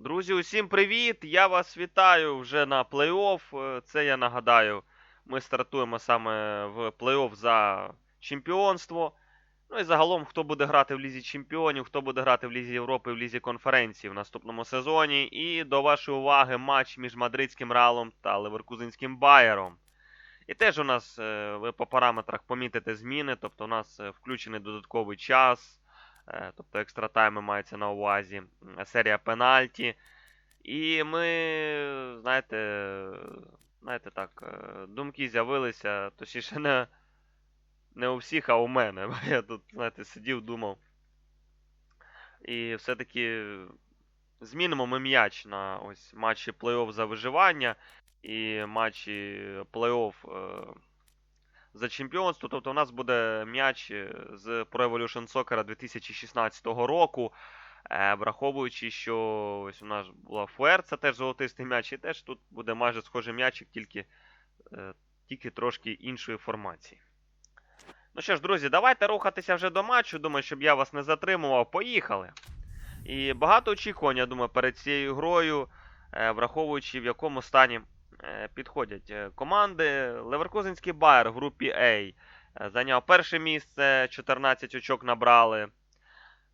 Друзі, усім привіт! Я вас вітаю вже на плей-офф. Е, Це я нагадаю, ми стартуємо саме в плей-офф за чемпіонство. Ну і загалом, хто буде грати в Лізі Чемпіонів, хто буде грати в Лізі Європи, в Лізі конференції в наступному сезоні. І до вашої уваги матч між мадридським Реалом та Леверкузинським Байером. І теж у нас е, ви по параметрах помітите зміни, тобто у нас е, включений додатковий час. Е, Тобто екстра тайми мається на увазі, серія пенальті. І ми, знаєте, знаєте так, е, думки з'явилися, точніше, не, не у всіх, а у мене. Я тут, знаєте, сидів, думав. І все-таки змінимо ми м'яч на ось матчі плей-офф за виживання і матчі плей-офф е, за чемпіонство. Тобто у нас буде м'яч е, з Pro Evolution Soccer 2016 року. Е, Враховуючи, що ось у нас була Фуер, це теж золотистий м'яч, і теж тут буде майже схожий м'ячик, тільки, е, тільки трошки іншої формації. Ну що ж, друзі, давайте рухатися вже до матчу. Думаю, щоб я вас не затримував. Поїхали. І багато очікувань, я думаю, перед цією грою, враховуючи в якому стані підходять е, команди. Леверкузинський Байер в групі А е, зайняв перше місце, 14 очок набрали.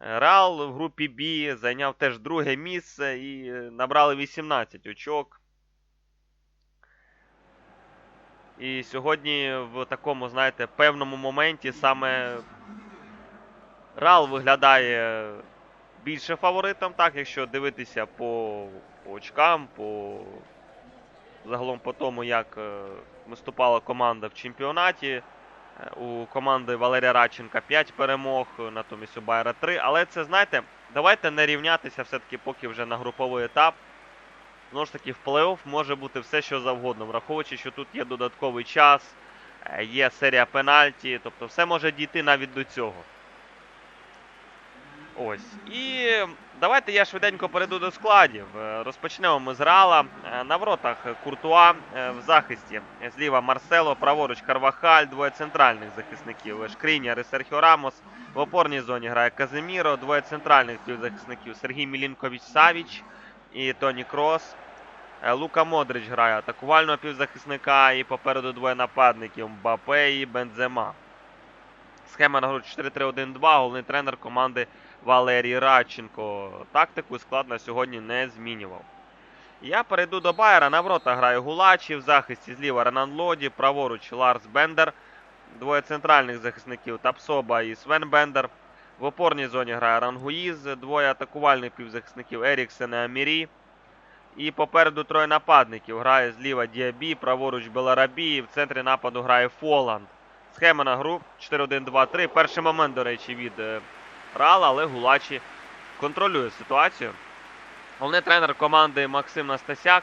Е, Реал в групі Б зайняв теж друге місце і е, набрали 18 очок. І сьогодні в такому, знаєте, певному моменті саме Реал виглядає більше фаворитом, так, якщо дивитися по, по очкам, по загалом по тому, як е, виступала команда в чемпіонаті. Е, У команди Валерія Радченка 5 перемог, е, натомість у Байера 3. Але це, знаєте, давайте не рівнятися все-таки, поки вже на груповий етап. Знову ж таки, в плей-офф може бути все, що завгодно, враховуючи, що тут є додатковий час, є серія пенальті, тобто все може дійти навіть до цього. Ось. І давайте я швиденько перейду до складів. Е, Розпочнемо ми з Рала. Е, На воротах Куртуа е, в захисті. Зліва Марсело, праворуч Карвахаль, двоє центральних захисників. Шкріняр і Серхіо Рамос. В опорній зоні грає Казиміро, двоє центральних півзахисників Сергій Мілінкович Савіч і Тоні Крос. Лука Модрич грає атакувального півзахисника і попереду двоє нападників Мбапе і Бензема. Схема на гру 4-3-1-2. Головний тренер команди Валерій Радченко. Тактику і склад на сьогодні не змінював. Я перейду до Байера. На ворота грає Гулачі. В захисті зліва Ренан Лоді, праворуч Ларс Бендер. Двоє центральних захисників Тапсоба і Свен Бендер. В опорній зоні грає Рангуїз, двоє атакувальних півзахисників Еріксен і Амірі. І попереду троє нападників. Грає зліва Діабі, праворуч Беларабі. В центрі нападу грає Фоланд. Схема на гру 4-1-2-3. Перший момент, до речі, від е, Рала, але Гулачі контролює ситуацію. Головний тренер команди Максим Настасяк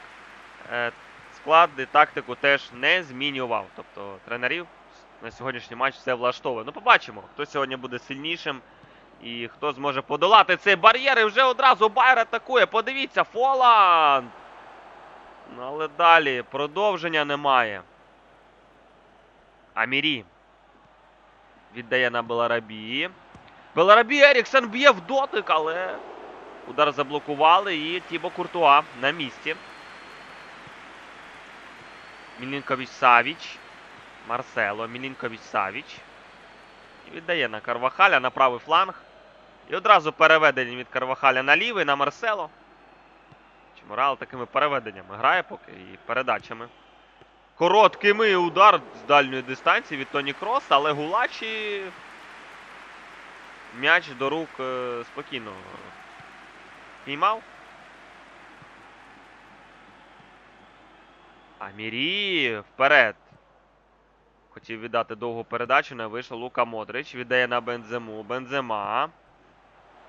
е, склад і тактику теж не змінював. Тобто тренерів на сьогоднішній матч все влаштовує. Ну, побачимо, хто сьогодні буде сильнішим і хто зможе подолати цей бар'єр. І вже одразу Байер атакує. Подивіться, Фоланд! Ну, але далі продовження немає. Амірі. Віддає на Беларабі. Беларабі Еріксен б'є в дотик, але удар заблокували і Тібо Куртуа на місці. Мілінкович Савіч. Марсело. Мілінкович Савіч. Віддає на Карвахаля на правий фланг. І одразу переведення від Карвахаля на лівий, на Марсело. Чому такими переведеннями грає поки і передачами. Короткими удар з дальньої дистанції від Тоні Кросса, але Гулачі м'яч до рук е, спокійно піймав. Амірі вперед. Хотів віддати довгу передачу, не вийшло. Лука Модрич віддає на Бензему. Бензема.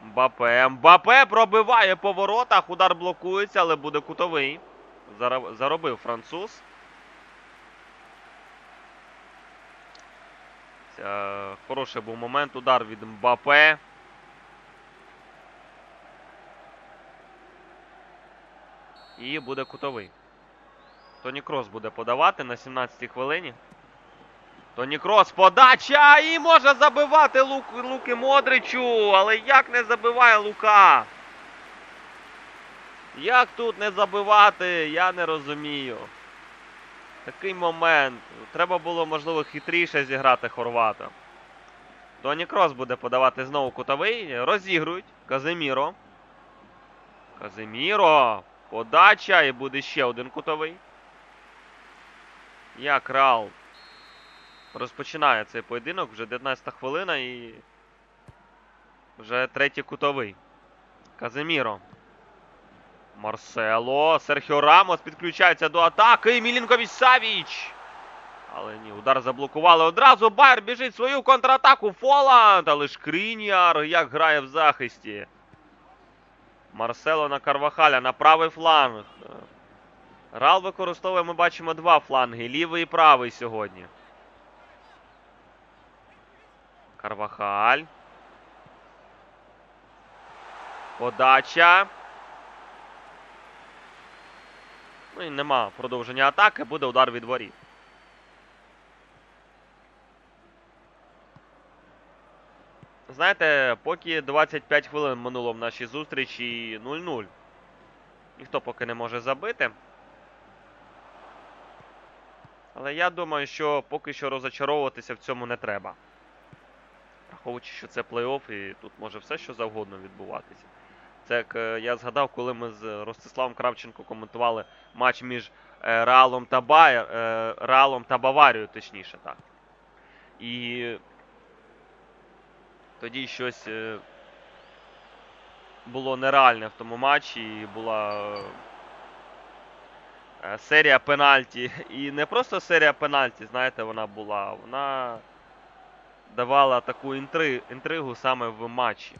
Мбапе. Мбапе пробиває по воротах. Удар блокується, але буде кутовий. Заробив француз. Хороший був момент. Удар від Мбапе. І буде кутовий. Тоні Крос буде подавати на 17-й хвилині. Тоні Крос, подача! І може забивати Лук, Луки Модричу. Але як не забиває Лука? Як тут не забивати, я не розумію. Такий момент. Треба було, можливо, хитріше зіграти хорвата. Тоні Крос буде подавати знову кутовий. Розігрують. Казиміро. Казиміро. Подача і буде ще один кутовий. Як Рал розпочинає цей поєдинок. Вже 19 хвилина і. Вже третій кутовий. Казиміро. Марсело. Серхіо Рамос підключається до атаки. Мілінкович Савіч. Але ні, удар заблокували одразу. Байер біжить свою контратаку. Фоланд. Але ж Крініар як грає в захисті. Марсело на Карвахаля на правий фланг. Рал використовує, ми бачимо, два фланги. Лівий і правий сьогодні. Карвахаль. Подача. Ну і нема продовження атаки, буде удар від воріт. Знаєте, поки 25 хвилин минуло в нашій зустрічі 0-0. Ніхто поки не може забити. Але я думаю, що поки що розочаровуватися в цьому не треба. Враховуючи, що це плей-офф і тут може все що завгодно відбуватися. Це як е, я згадав, коли ми з Ростиславом Кравченко коментували матч між е, Реалом та Байер, Реалом та Баварією, точніше, так. І тоді щось е, було нереальне в тому матчі. І була серія пенальті. І не просто серія пенальті, знаєте, вона була. Вона давала таку інтри, інтригу саме в матчі.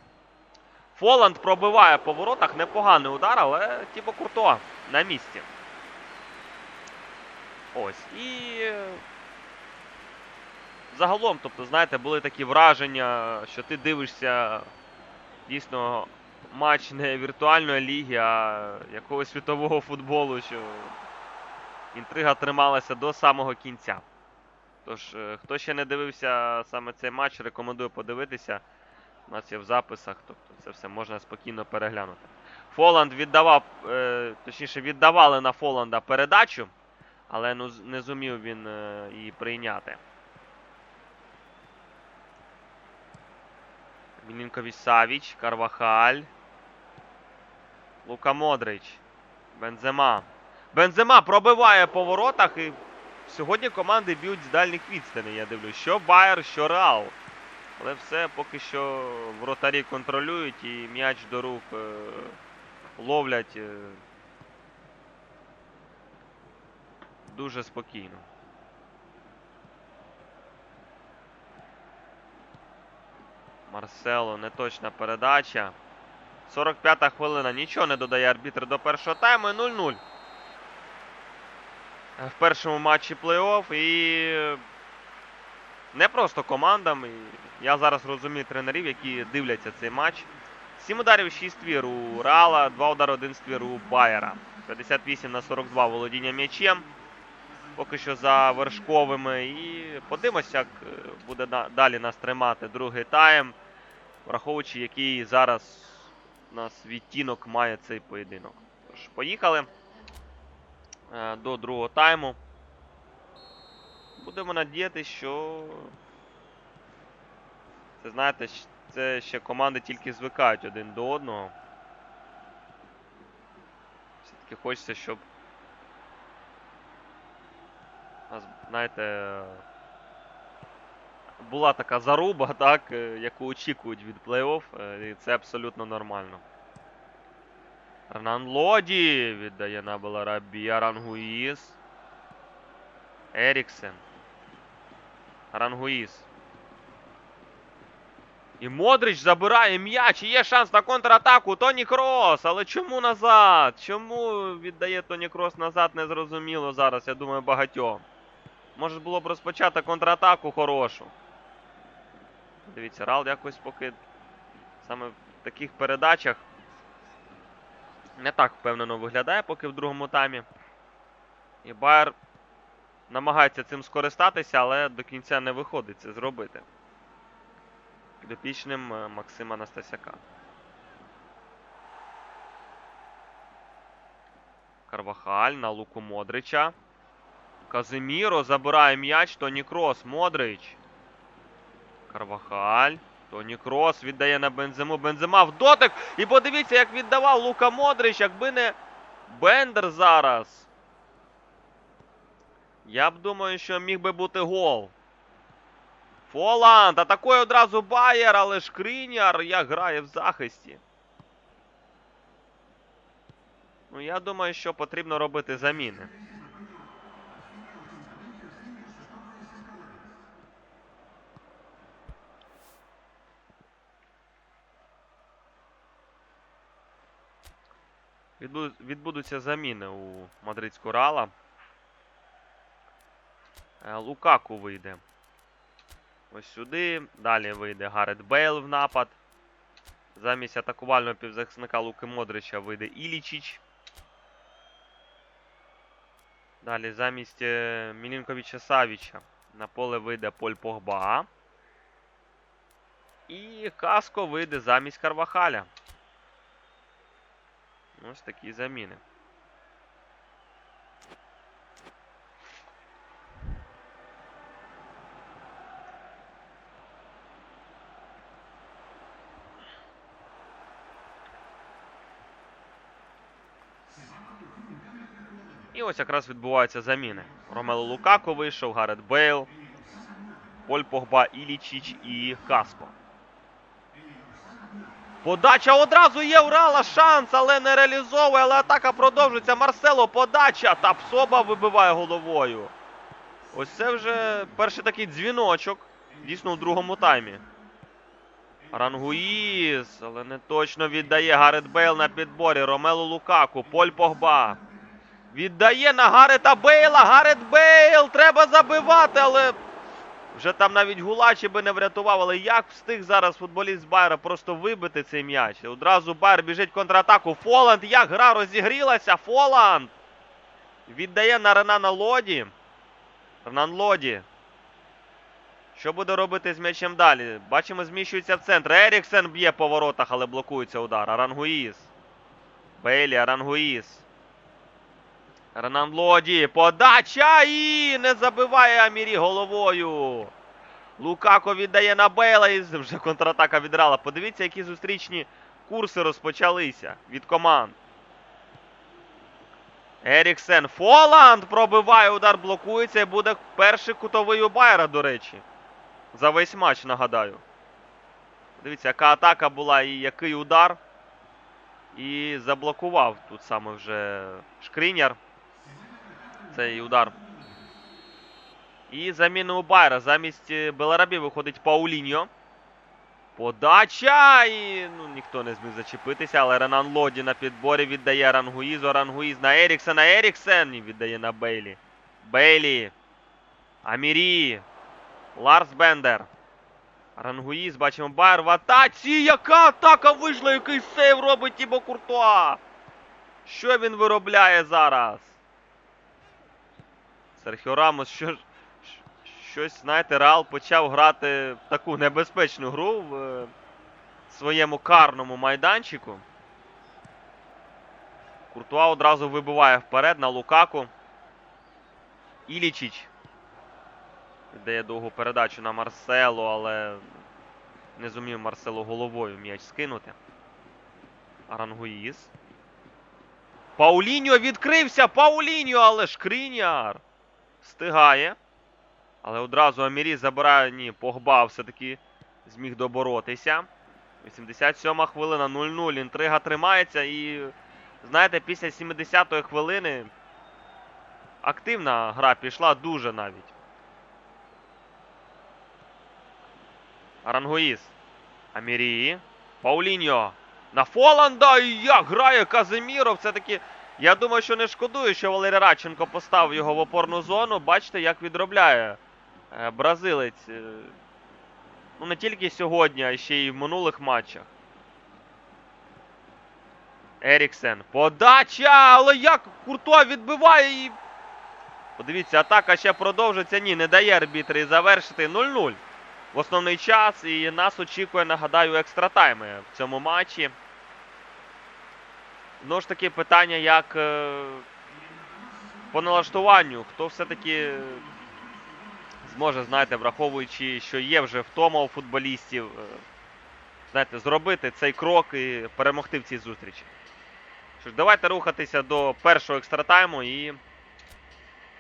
Фоланд пробиває по воротах. Непоганий удар, але Тібо Куртуа на місці. Ось. І. Загалом, тобто, знаєте, були такі враження, що ти дивишся дійсно матч не віртуальної ліги, а якогось світового футболу, що інтрига трималася до самого кінця. Тож, е, хто ще не дивився саме цей матч, рекомендую подивитися. У нас є в записах, тобто це все можна спокійно переглянути. Фоланд віддавав, е, точніше, віддавали на Фоланда передачу, але ну, не зумів він е, її прийняти. Мілінкович Савіч, Карвахаль. Лука Модрич. Бензема. Бензема пробиває по воротах і сьогодні команди б'ють з дальніх відстаней, я дивлюсь. Що Байер, що Реал. Але все поки що вратарі контролюють і м'яч до рук е, ловлять е, дуже спокійно. Марсело, неточна передача. 45-та хвилина. Нічого не додає арбітр до першого тайму. і 0-0. В першому матчі плей-офф і не просто командам. І я зараз розумію тренерів, які дивляться цей матч. 7 ударів, 6 твір у Реала, 2 удари, 1 ствір у Байера. 58 на 42 володіння м'ячем. Поки що за вершковими. І подивимося, як е, буде далі нас тримати другий тайм, враховуючи, який зараз у нас відтінок має цей поєдинок. Тож, поїхали е, до другого тайму. Будемо надіятися, що це знаєте, це ще команди тільки звикають один до одного. Все-таки хочеться, щоб у нас, знаєте, була така заруба, так, е, яку очікують від плей-офф, е, і це абсолютно нормально. Рнан Лоді віддає на Беларабі Арангуїс. Еріксен. Арангуїс. І Модрич забирає м'яч. І є шанс на контратаку. Тоні Крос. Але чому назад? Чому віддає Тоні Крос назад? Незрозуміло зараз. Я думаю, багатьом. Може було б розпочати контратаку хорошу. Дивіться, Рал якось поки саме в таких передачах не так впевнено виглядає, поки в другому таймі. І Байер намагається цим скористатися, але до кінця не виходить це зробити. Підопічним е, Максима Настасяка. Карвахаль на луку Модрича. Казиміро забирає м'яч. Тоні Крос. Модрич. Карвахаль. Тоні Крос віддає на Бензему. Бензема в дотик. І подивіться, як віддавав Лука Модрич, якби не Бендер зараз. Я б думаю, що міг би бути гол. Фоланд. Атакує одразу Байер, але Шкріняр як грає в захисті. Ну, я думаю, що потрібно робити заміни. Відбудуться заміни у мадридського Рала. Е, Лукаку вийде. Ось сюди. Далі вийде Гарет Бейл в напад. Замість атакувального півзахисника Луки Модрича вийде Ілічіч. Далі замість е, Мілінковича Савіча на поле вийде Поль Погба. І Каско вийде замість Карвахаля. Ось такі заміни. І ось якраз відбуваються заміни. Ромело Лукако вийшов, Гарет Бейл, Поль Погба, Ілічіч і Каско. Подача одразу є Урала шанс, але не реалізовує. Але атака продовжується. Марсело подача. Та Псоба вибиває головою. Ось це вже перший такий дзвіночок. Дійсно у другому таймі. Рангуїз, але не точно віддає Гарет Бейл на підборі. Ромело Лукаку, Поль Погба. Віддає на Гарета Бейла. Гарет Бейл! Треба забивати, але вже там навіть Гулачі би не врятував. Але як встиг зараз футболіст Байера просто вибити цей м'яч? Одразу Байер біжить контратаку. Фоланд, як гра розігрілася. Фоланд! Віддає на Ренана Лоді. Ренан Лоді. Що буде робити з м'ячем далі? Бачимо, зміщується в центр. Еріксен б'є по воротах, але блокується удар. Арангуїз. Бейлі, Арангуїз. Ренан Лоді. Подача і не забиває Амірі головою. Лукако віддає на Бейла і вже контратака відрала. Подивіться, які зустрічні курси розпочалися від команд. Еріксен. Фоланд пробиває удар, блокується і буде перший кутовий у Байера, до речі. За весь матч, нагадаю. Дивіться, яка атака була і який удар. І заблокував тут саме вже Шкріняр. Цей удар. І заміна у Байера. Замість е, Беларабі виходить Пауліньо. Подача! І ну, ніхто не зміг зачепитися, але Ренан Лоді на підборі віддає Рангуїзу. Рангуїз на Еріксена. Еріксен і віддає на Бейлі. Бейлі. Амірі. Ларс Бендер. Рангуїз, бачимо Байер в атаці. Яка атака вийшла? Який сейв робить Тібо Куртуа? Що він виробляє зараз? Серхіо Рамос, що. Щось, знаєте, Реал почав грати в таку небезпечну гру в е, своєму карному майданчику. Куртуа одразу вибиває вперед на Лукаку. Ілічіч. Дає довгу передачу на Марсело, але не зумів Марсело головою м'яч скинути. Арангуїз. Пауліньо відкрився! Пауліньо, але Шкріняр встигає. Але одразу Амірі забирає. Ні, Погба все-таки зміг доборотися. 87 хвилина 0-0. Інтрига тримається і, знаєте, після 70-ї хвилини активна гра пішла дуже навіть. Арангуїс. Амірі. Пауліньо. На Фоланда. І як грає Казиміро. Все-таки. Я думаю, що не шкодую, що Валерій Радченко поставив його в опорну зону. Бачите, як відробляє е, бразилець. е, Ну, не тільки сьогодні, а ще й в минулих матчах. Еріксен. Подача! Але як Куртуа відбиває і. Подивіться, атака ще продовжиться. Ні, не дає арбітр і завершити 0-0 в основний час. І нас очікує, нагадаю, екстра тайми в цьому матчі. Знову ж таки, питання, як е, по налаштуванню, хто все-таки зможе, знаєте, враховуючи, що є вже втома у футболістів, е, знаєте, зробити цей крок і перемогти в цій зустрічі. Що ж, давайте рухатися до першого екстратайму і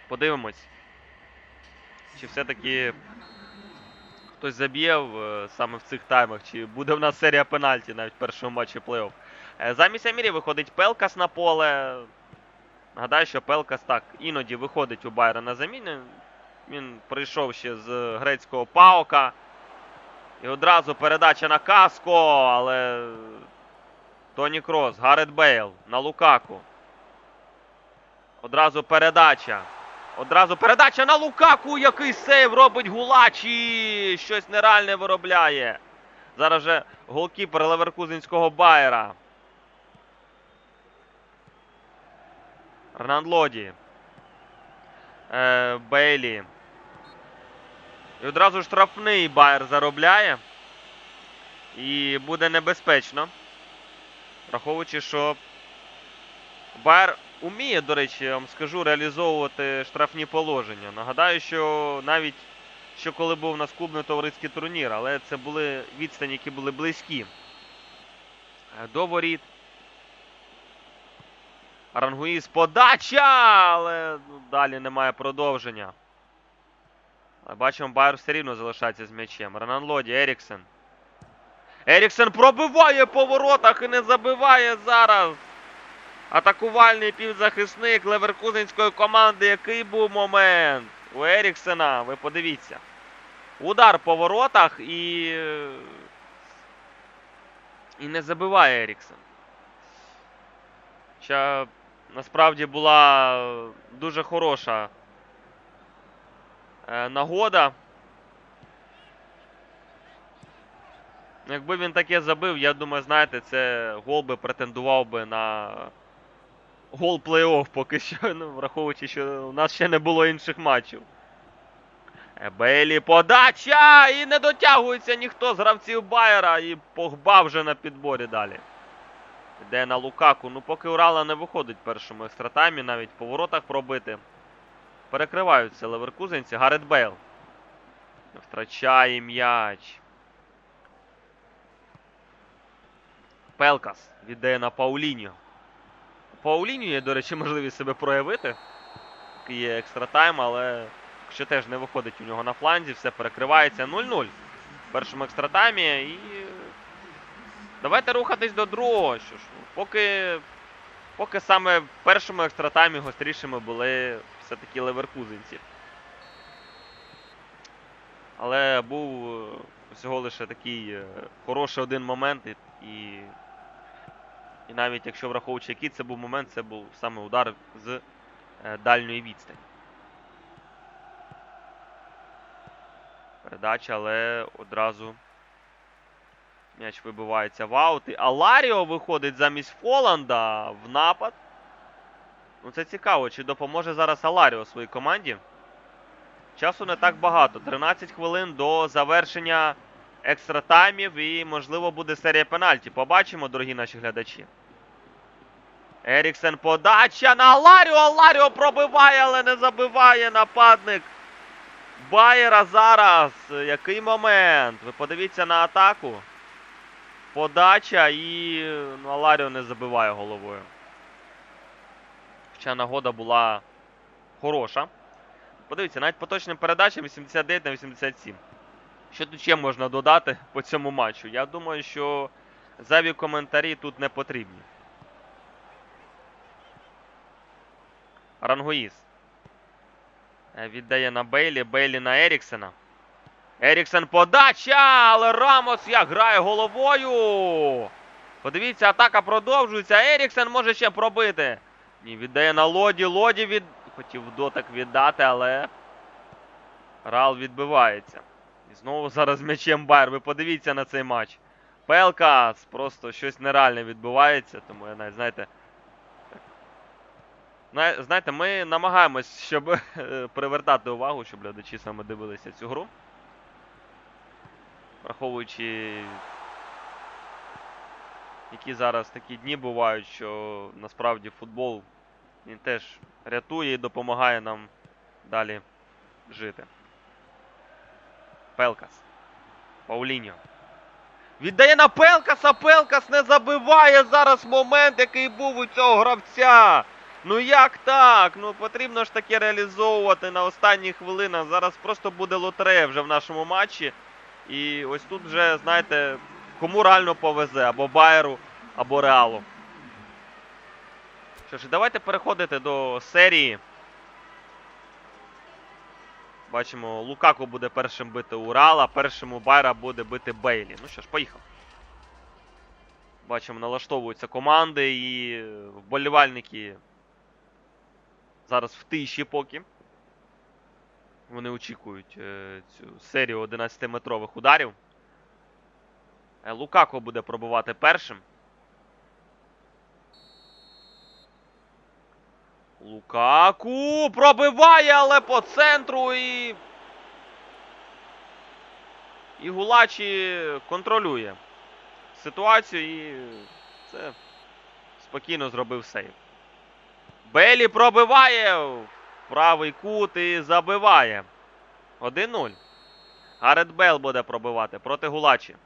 подивимось, чи все-таки хтось заб'є е, саме в цих таймах, чи буде в нас серія пенальті навіть в першому матчі плей-офф. Е, Замість Амірі виходить Пелкас на поле. Нагадаю, що Пелкас так іноді виходить у Байера на заміни. Він прийшов ще з грецького Паука. І одразу передача на Каско, але Тоні Крос, Гарет Бейл на Лукаку. Одразу передача. Одразу передача на Лукаку, який сейв робить Гулачі. Щось нереальне виробляє. Зараз же голкіпер Леверкузенського Байера. Рнан Лоді. Е, Бейлі. І одразу штрафний Байер заробляє. І буде небезпечно. Враховуючи, що Байер уміє, до речі, я вам скажу, реалізовувати штрафні положення. Нагадаю, що навіть що коли був у нас клубний товариський турнір, але це були відстані, які були близькі. Е, До воріт. Арангуїс подача, але ну, далі немає продовження. Але бачимо, Байер все рівно залишається з м'ячем. Ренан Лоді, Еріксен. Еріксен пробиває по воротах і не забиває зараз. Атакувальний півзахисник Леверкузенської команди. Який був момент у Еріксена? Ви подивіться. Удар по воротах і. І не забиває Еріксен. Хоча насправді була дуже хороша е, нагода. Якби він таке забив, я думаю, знаєте, це гол би претендував би на гол плей-офф поки що, ну, враховуючи, що у нас ще не було інших матчів. Е, Бейлі подача! І не дотягується ніхто з гравців Байера. І Погба вже на підборі далі. Йде на Лукаку. Ну, поки Урала не виходить в першому екстратаймі, навіть по воротах пробити. Перекриваються леверкузенці. Гарет Бейл. Втрачає м'яч. Пелкас віддає на Пауліньо. Пауліньо є, до речі, можливість себе проявити. Є екстратайм, але що теж не виходить у нього на фланзі, все перекривається 0-0 в першому екстратаймі. І давайте рухатись до другого. Що ж, поки, поки саме в першому екстратаймі гострішими були все-таки леверкузенці. Але був е, всього лише такий е, хороший один момент. І, і, і навіть якщо враховуючи, який це був момент, це був саме удар з е, дальньої відстані. Передача, але одразу м'яч вибивається в аут. І Аларіо виходить замість Фоланда в напад. Ну це цікаво, чи допоможе зараз Аларіо своїй команді. Часу не так багато. 13 хвилин до завершення екстратаймів і, можливо, буде серія пенальті. Побачимо, дорогі наші глядачі. Еріксен подача на Аларіо. Аларіо пробиває, але не забиває нападник. Байера зараз. Який момент? Ви подивіться на атаку. Подача і ну, Аларіо не забиває головою. Хоча нагода була хороша. Подивіться, навіть поточним передачам 89 на 87. Що тут ще можна додати по цьому матчу? Я думаю, що зайві коментарі тут не потрібні. Рангуїс. Е, Віддає на Бейлі. Бейлі на Еріксена. Еріксен подача! Але Рамос як грає головою. Подивіться, атака продовжується. Еріксен може ще пробити. Ні, віддає на Лоді. Лоді від. Хотів дотик віддати, але. Рал відбивається. І знову зараз м'ячем Байер. Ви подивіться на цей матч. Пелкас просто щось нереальне відбувається, тому я навіть, знаєте. Знаєте, ми намагаємось, щоб е, привертати увагу, щоб глядачі саме дивилися цю гру. Враховуючи, які зараз такі дні бувають, що насправді футбол він теж рятує і допомагає нам далі жити. Пелкас. Пауліньо. Віддає на Пелкаса. Пелкас не забиває зараз момент, який був у цього гравця. Ну як так? Ну потрібно ж таке реалізовувати на останніх хвилинах. Зараз просто буде лотерея вже в нашому матчі. І ось тут вже, знаєте, кому реально повезе, або Байеру, або Реалу. Що ж, давайте переходити до серії. Бачимо, Лукаку буде першим бити Урала, першим у Байра буде бити Бейлі. Ну що ж, поїхав. Бачимо, налаштовуються команди і вболівальники зараз в тиші поки. Вони очікують е, цю серію 11-метрових ударів. Е, Лукако буде пробувати першим. Лукаку пробиває, але по центру і. І Гулачі контролює ситуацію і це спокійно зробив сейв. Белі пробиває правий кут і забиває. 1-0. Гарет Бейл буде пробивати проти Гулачі.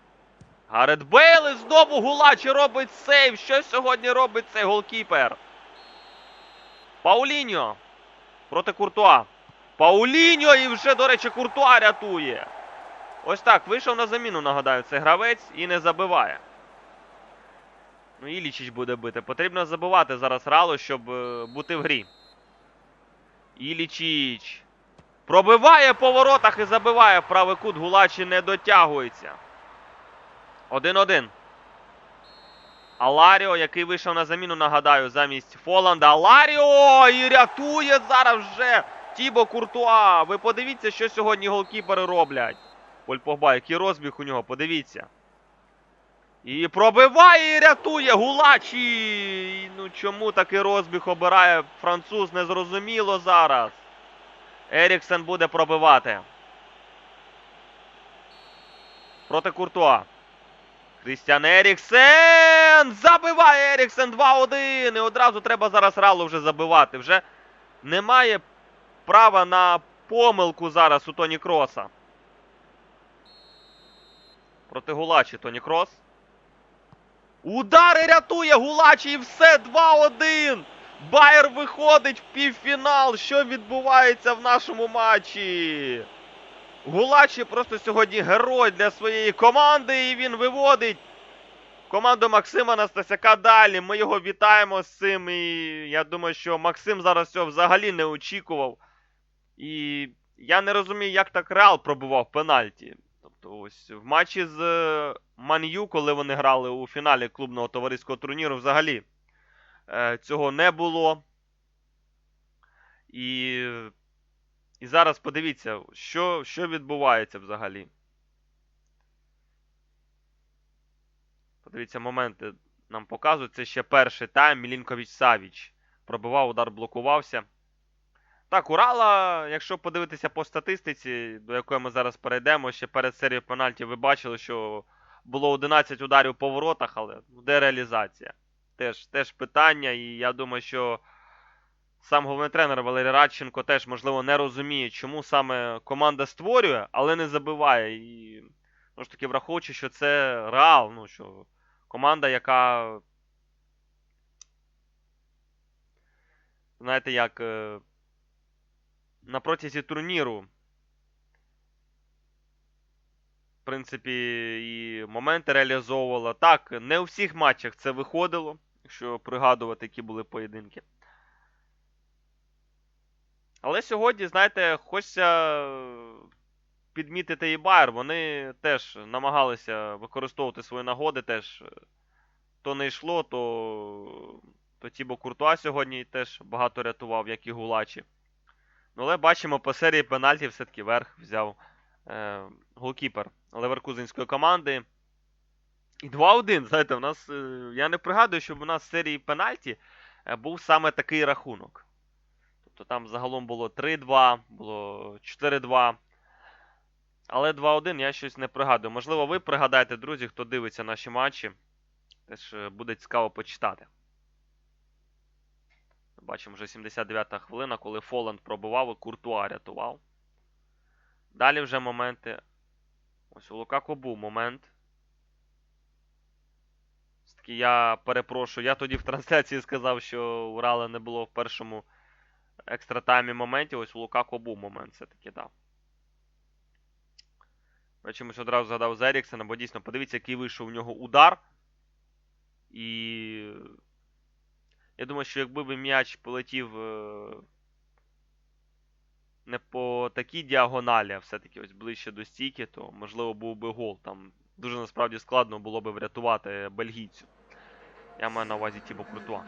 Гарет Бейл і знову Гулачі робить сейв. Що сьогодні робить цей голкіпер? Пауліньо проти Куртуа. Пауліньо і вже, до речі, Куртуа рятує. Ось так. Вийшов на заміну, нагадаю, цей гравець і не забиває. Ну, Ілічіч буде бити. Потрібно забивати зараз Рало, щоб е, бути в грі. Ілічіч. Пробиває по воротах і забиває. Правий кут Гулачі не дотягується. 1-1. Аларіо, який вийшов на заміну, нагадаю, замість Фоланда. Аларіо! І рятує зараз вже Тібо Куртуа. Ви подивіться, що сьогодні голкіпери роблять. Поль Погба, який розбіг у нього, подивіться. І пробиває і рятує Гулачі. Ну чому такий розбіг обирає француз, незрозуміло зараз. Еріксен буде пробивати. Проти Куртуа. Крістіан Еріксен! Забиває Еріксен 2-1. І одразу треба зараз Ралу вже забивати. Вже немає права на помилку зараз у Тоні Кроса. Проти Гулачі Тоні Крос. Удари рятує Гулачі і все 2-1. Байер виходить в півфінал. Що відбувається в нашому матчі? Гулачі просто сьогодні герой для своєї команди, і він виводить команду Максима Настасяка далі. Ми його вітаємо з цим. І я думаю, що Максим зараз цього взагалі не очікував. І я не розумію, як так Реал пробував пенальті. Тобто, ось в матчі з е, Ман'ю, коли вони грали у фіналі клубного товариського турніру, взагалі е, цього не було. І, і зараз подивіться, що, що відбувається взагалі. Подивіться, моменти нам показують. Це ще перший тайм. Мілінкович Савіч пробивав, удар блокувався. Так, Урала, якщо подивитися по статистиці, до якої ми зараз перейдемо, ще перед серією пенальті ви бачили, що було 11 ударів по воротах, але де реалізація? Теж, теж питання, і я думаю, що сам головний тренер Валерій Радченко теж, можливо, не розуміє, чому саме команда створює, але не забиває. І, ну ж таки, враховуючи, що це Реал, ну що команда, яка. Знаєте, як. Е, на протязі турніру. В принципі, і моменти реалізовувала. Так, не у всіх матчах це виходило, якщо пригадувати, які були поєдинки. Але сьогодні, знаєте, хочеться підмітити і Байер. Вони теж намагалися використовувати свої нагоди. Теж то не йшло, то, то Тібо Куртуа сьогодні теж багато рятував, як і Гулачі. Ну, але бачимо, по серії пенальтів все-таки верх взяв е, голкіпер Леверкузенської команди. І 2-1. Знаєте, в нас. Е, я не пригадую, щоб у нас в серії пенальті е, був саме такий рахунок. Тобто там загалом було 3-2, було 4-2. Але 2-1 я щось не пригадую. Можливо, ви пригадаєте, друзі, хто дивиться наші матчі. Теж е, буде цікаво почитати. Бачимо, вже 79-та хвилина, коли Фоланд пробивав і Куртуа рятував. Далі вже моменти. Ось у Лукако був момент. Все-таки я перепрошую. Я тоді в трансляції сказав, що у Рала не було в першому екстратаймі моментів. Ось у Лукако був момент, все-таки, так. Я чомусь одразу згадав з Еріксена, бо дійсно, подивіться, який вийшов у нього удар. І. Я думаю, що якби би м'яч полетів е, не по такій діагоналі, а все-таки ось ближче до стійки, то можливо був би гол. Там дуже насправді складно було би врятувати бельгійцю. Я маю на увазі Тібо Куртуа.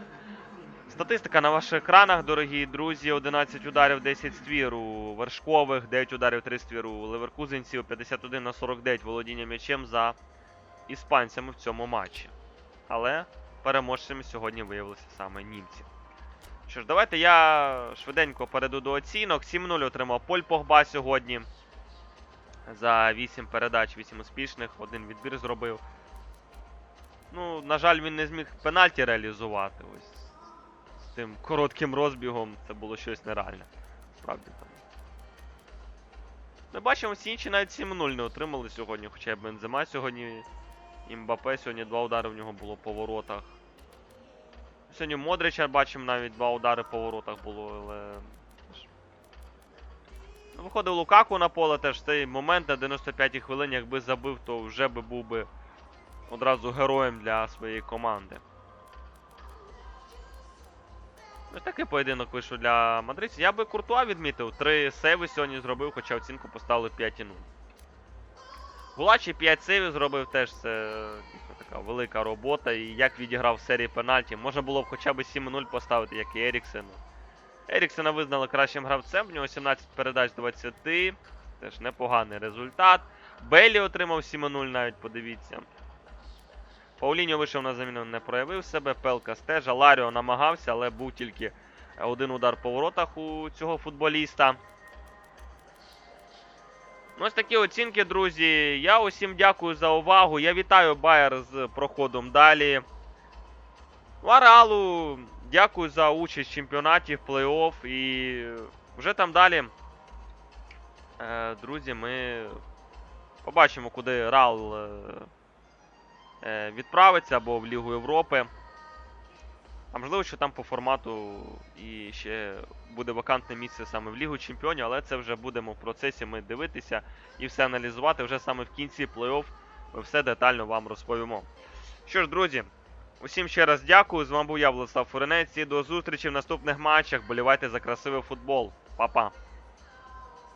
Статистика на ваших екранах, дорогі друзі. 11 ударів, 10 ствір у вершкових, 9 ударів, 3 ствір у леверкузенців, 51 на 49 володіння м'ячем за іспанцями в цьому матчі. Але переможцями сьогодні виявилися саме німці. Що ж, давайте я швиденько перейду до оцінок. 7-0 отримав Поль Погба сьогодні. За 8 передач, 8 успішних, один відбір зробив. Ну, на жаль, він не зміг пенальті реалізувати. Ось з тим коротким розбігом це було щось нереальне. Справді там. Ми бачимо, всі інші навіть 7-0 не отримали сьогодні, хоча й Бензема сьогодні. І Мбапе сьогодні два удари в нього було по воротах. Сьогодні Модрича бачимо навіть два удари по воротах було, але. Ну, Виходив Лукаку на поле теж цей момент на 95-й хвилині, якби забив, то вже би був би одразу героєм для своєї команди. Ось такий поєдинок вийшов для мадридців. Я би Куртуа відмітив. Три сейви сьогодні зробив, хоча оцінку поставили 5,0. Гулачі 5 сейвів зробив теж це така велика робота. І як відіграв в серії пенальті. Можна було б хоча б 7-0 поставити, як і Еріксену. Еріксена визнали кращим гравцем, в нього 17 передач 20. Теж непоганий результат. Бейлі отримав 7-0 навіть, подивіться. Пауліньо вийшов на заміну, не проявив себе. Пелкас теж. Ларіо намагався, але був тільки один удар по воротах у цього футболіста. Ось такі оцінки, друзі. Я усім дякую за увагу. Я вітаю Байер з проходом далі. А Реалу дякую за участь в чемпіонаті, в плей-офф. І вже там далі, е, друзі, ми побачимо, куди Реал е, е, відправиться або в Лігу Європи. А можливо, що там по формату і ще буде вакантне місце саме в Лігу Чемпіонів, але це вже будемо в процесі ми дивитися і все аналізувати. Вже саме в кінці плей-офф ми все детально вам розповімо. Що ж, друзі, усім ще раз дякую. З вами був я, Владислав Фуренець. І до зустрічі в наступних матчах. Болівайте за красивий футбол. Па-па!